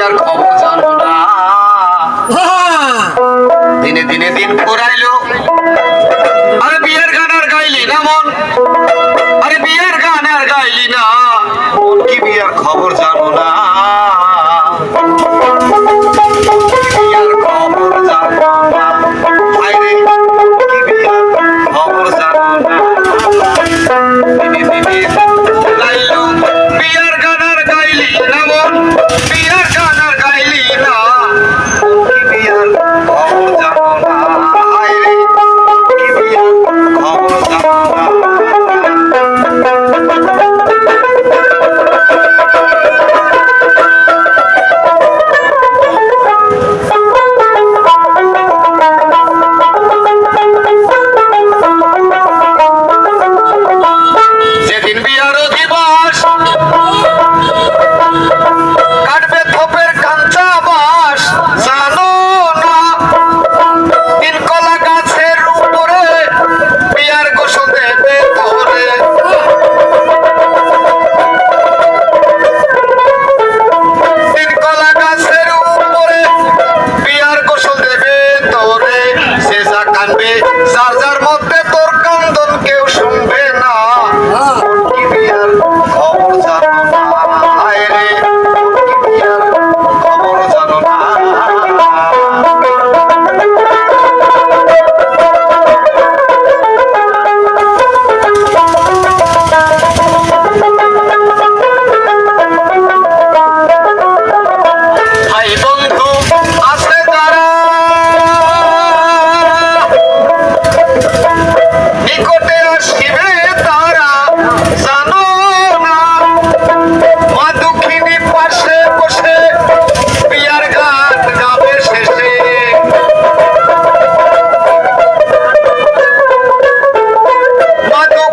বিয়ার খবর জানো না। দিনে দিনে দিন ফুরাইলো আরে বিয়ের গান আর গাইলি না মন? it. কত